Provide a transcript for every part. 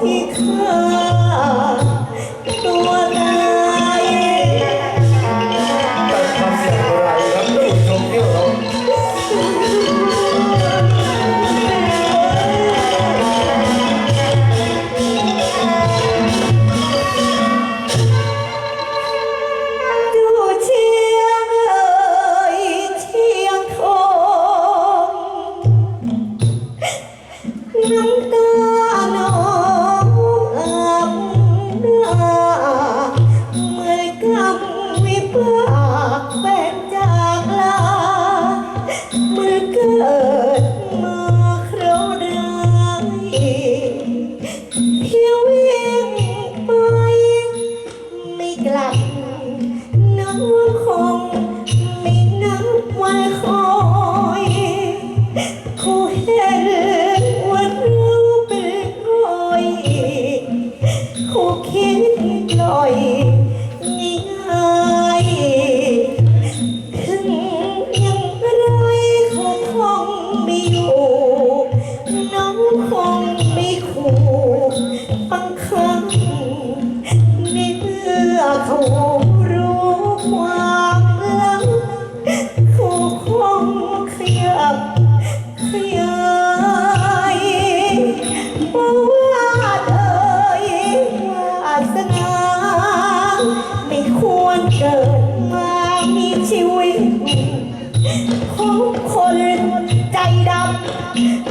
ตัวตายตัดำเสียงไรครับท่นผู้ชมที่เรเชียงเอ่ยเชียงคงน้ำตา เพื่อ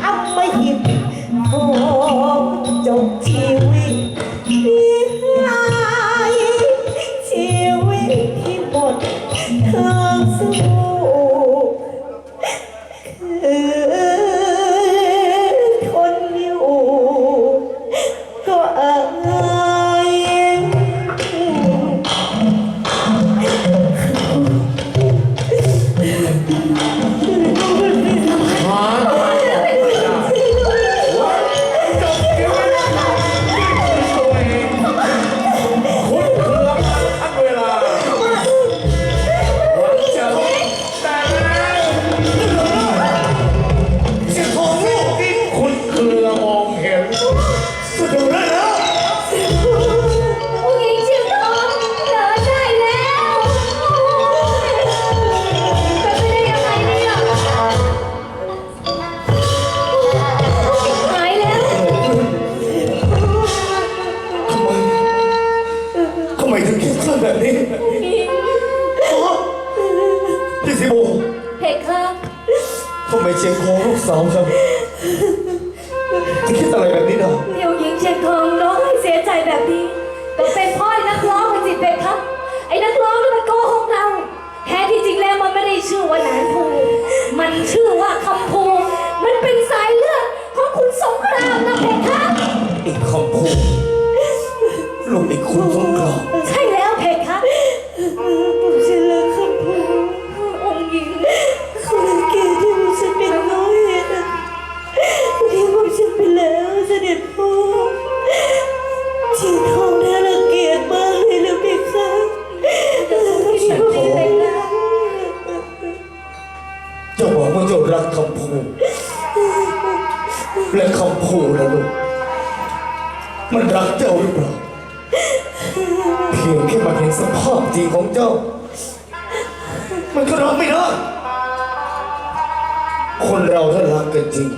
อำมหิตโอจบชีวิต ไมเชียงคองลูกสาวฉันถึงคิดอะไรแบบนี้เนะเดี๋ยวหญิงเชียงทองร้องให้เสียใจแบบนี้ก็เป็นพ่อไอ้นักร้องมันจิตเพครับไอ้นักร้องนี่มันโกหกเราแท้ที่จริงแล้วมันไม่ได้ชื่อว่าหนานภูมันชื่อว่าคำภูมันเป็น รักคำพูดและคำพูดนะลูกมันรักเจ้าหรือเปล่าเพียงแค่มันเห็นสภาพจริงของเจ้า มันก็รับไม่ได้คนเราถ้ารักกันจริง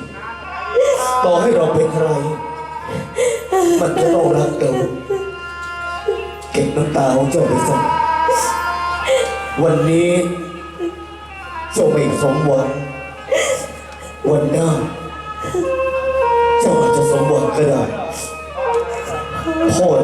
ต่อให้เราเป็นใคร มันก็ต้องรักเดิมเก็บน้ำตาของเจ้าไปสักวันนี้เจ้าไม่สมหวัง วันหน้าเจ้าอาจจะสมหวังก็ได้พ่อ